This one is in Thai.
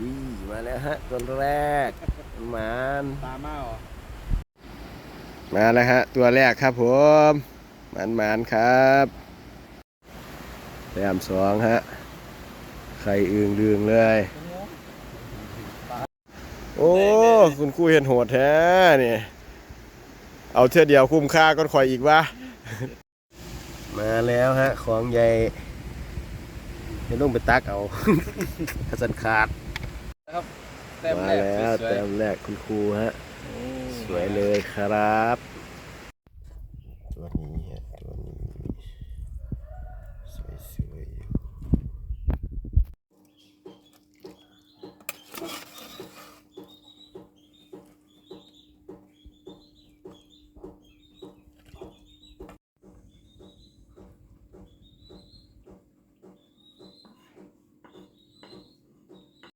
อีมาแล้วฮะตัวแรกหมานตามาเหรอมาแล้วฮะ ตัวแรกครับผมหมานหมานครับแต้มสองฮะไข่อึงดึงเลย โอ้คุณครูเห็นโหดแท้นี่เอาเท่าเดียวคุ้มค่าก็คอยอีกวะมาแล้วฮะ ของใหญ่ไม่ต้องไปตักเอาถ้าสันขาด แต้มมาแรกแล้วสวยแต้มแรกคุณครูฮะ ๆสวยเลยครับ ตัวนี้ฮะตัวนี้ สวยๆอยู่